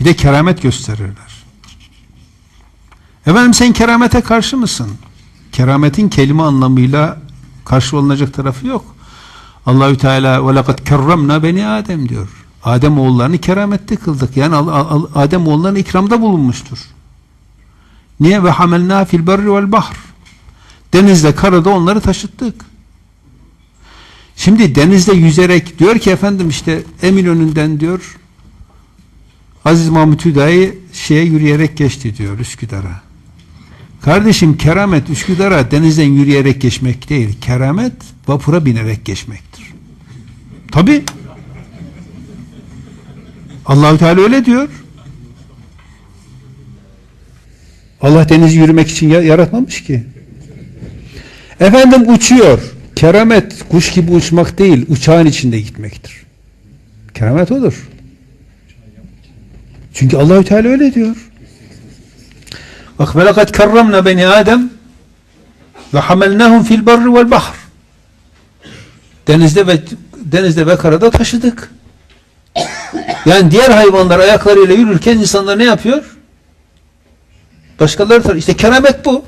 Bir de keramet gösterirler. Efendim sen keramete karşı mısın? Kerametin kelime anlamıyla karşı olunacak tarafı yok. Allahü Teala ve lekad kerremna beni Adem diyor. Adem oğullarını kerametli kıldık. Yani Adem oğullarına ikramda bulunmuştur. Niye ve hamelna fil berri vel bahr. Denizde, karada onları taşıttık. Şimdi denizde yüzerek diyor ki efendim işte Eminönü'nden diyor Aziz Mahmut Hüdayi şeye yürüyerek geçti diyor Üsküdar'a. Kardeşim keramet Üsküdar'a denizden yürüyerek geçmek değil. Keramet vapura binerek geçmektir. Tabi. Allahü Teala öyle diyor. Allah denizi yürümek için ya- yaratmamış ki. Efendim uçuyor. Keramet kuş gibi uçmak değil, uçağın içinde gitmektir. Keramet odur. Çünkü Allahü Teala öyle diyor. Bak ve lekad kerremna beni Adem ve hamelnahum fil barri vel bahr. Denizde ve denizde ve karada taşıdık. Yani diğer hayvanlar ayaklarıyla yürürken insanlar ne yapıyor? Başkaları tar- işte keramet bu.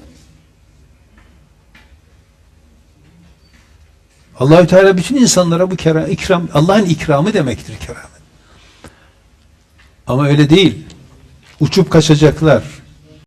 Allahü Teala bütün insanlara bu kera, ikram Allah'ın ikramı demektir keramet. Ama öyle değil. Uçup kaçacaklar.